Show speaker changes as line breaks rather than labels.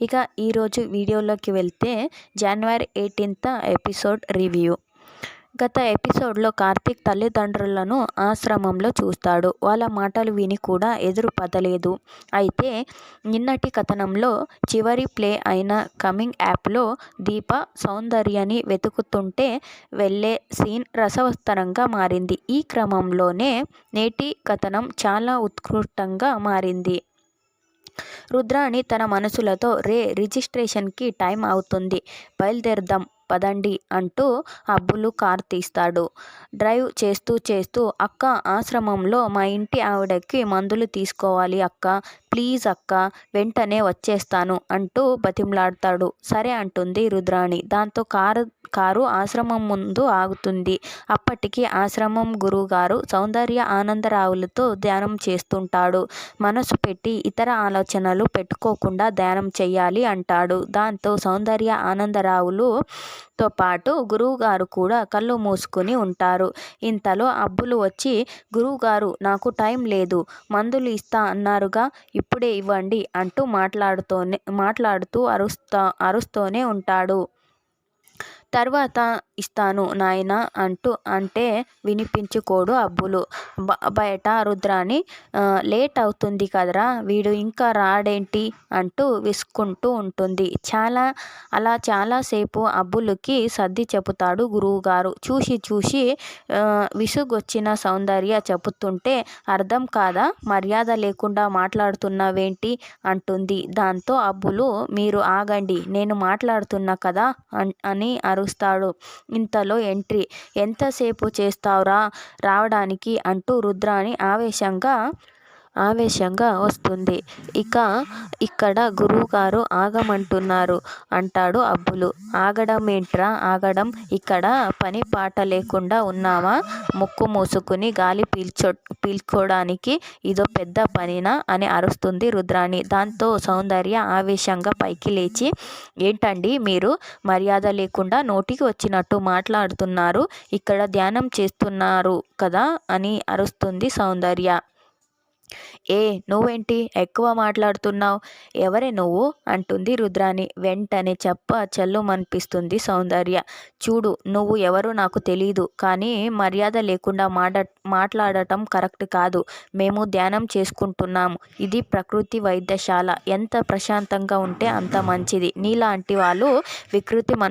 ఇక ఈరోజు వీడియోలోకి వెళ్తే జనవరి ఎయిటీన్త్ ఎపిసోడ్ రివ్యూ గత ఎపిసోడ్లో కార్తీక్ తల్లిదండ్రులను ఆశ్రమంలో చూస్తాడు. వాళ్ళ మాటలు విని కూడా ఎదురు పదలేదు అయితే నిన్నటి కథనంలో చివరి ప్లే అయిన కమింగ్ యాప్లో దీప సౌందర్యని వెతుకుతుంటే వెళ్ళే సీన్ రసవత్తరంగా మారింది. ఈ క్రమంలోనే నేటి కథనం చాలా ఉత్కృష్టంగా మారింది. రుద్రాణి తన మనసులతో రే రిజిస్ట్రేషన్కి టైం అవుతుంది. బయలుదేరదాం. పదండి అంటూ అబ్బులు కార్ తీస్తాడు. డ్రైవ్ చేస్తూ చేస్తూ అక్క ఆశ్రమంలో మా ఇంటి ఆవిడకి మందులు తీసుకోవాలి అక్క ప్లీజ్ అక్క వెంటనే వచ్చేస్తాను అంటూ బతిమలాడతాడు. సరే అంటుంది రుద్రాణి. దాంతో కారు కారు ఆశ్రమం ముందు ఆగుతుంది. అప్పటికి ఆశ్రమం గురువుగారు సౌందర్య ఆనందరావులతో ధ్యానం చేస్తుంటాడు. మనసు పెట్టి ఇతర ఆలోచనలు పెట్టుకోకుండా ధ్యానం చేయాలి అంటాడు. దాంతో సౌందర్య ఆనందరావులు తో పాటు గురువుగారు కూడా కళ్ళు మూసుకుని ఉంటారు. ఇంతలో అబ్బులు వచ్చి గురువుగారు నాకు టైం లేదు మందులు ఇస్తా అన్నారుగా ఇప్పుడే ఇవ్వండి అంటూ మాట్లాడుతూనే మాట్లాడుతూ అరుస్తా అరుస్తూనే ఉంటాడు. తర్వాత ఇస్తాను నాయనా అంటూ అంటే వినిపించుకోడు అబ్బులు. బయట రుద్రాని లేట్ అవుతుంది కదరా వీడు ఇంకా రాడేంటి? అంటూ విసుక్కుంటూ ఉంటుంది. చాలా అలా చాలాసేపు అబ్బులకి సర్ది చెబుతాడు గురువుగారు. చూసి చూసి విసుగొచ్చిన సౌందర్య చెబుతుంటే అర్థం కాదా? మర్యాద లేకుండా మాట్లాడుతున్నావేంటి? అంటుంది. దాంతో అబ్బులు మీరు ఆగండి నేను మాట్లాడుతున్నా కదా అని అరుస్తాడు ఇంతలో ఎంట్రీ ఎంతసేపు చేస్తావురా? రావడానికి అంటూ రుద్రాని ఆవేశంగా ఆవేశంగా వస్తుంది. ఇక ఇక్కడ గురువుగారు ఆగమంటున్నారు. అంటాడు అబ్బులు. ఆగడం ఏంట్రా ఆగడం. ఇక్కడ పని పాట లేకుండా ఉన్నావా? ముక్కు మూసుకుని గాలి పీల్చో పీల్చుకోవడానికి ఇదో పెద్ద పనినా? అని అరుస్తుంది రుద్రాణి. దాంతో సౌందర్య ఆవేశంగా పైకి లేచి ఏంటండి మీరు? మర్యాద లేకుండా నోటికి వచ్చినట్టు మాట్లాడుతున్నారు. ఇక్కడ ధ్యానం చేస్తున్నారు కదా? అని అరుస్తుంది సౌందర్య. ఏ నువ్వేంటి? ఎక్కువ మాట్లాడుతున్నావు? ఎవరే నువ్వు? అంటుంది రుద్రాణి. వెంటనే చెప్ప చల్లుమనిపిస్తుంది సౌందర్య. చూడు నువ్వు ఎవరో నాకు తెలియదు కానీ మర్యాద లేకుండా మాడ మాట్లాడటం కరెక్ట్ కాదు. మేము ధ్యానం చేసుకుంటున్నాము. ఇది ప్రకృతి వైద్యశాల. ఎంత ప్రశాంతంగా ఉంటే అంత మంచిది. నీలాంటి వాళ్ళు వికృతి మనసు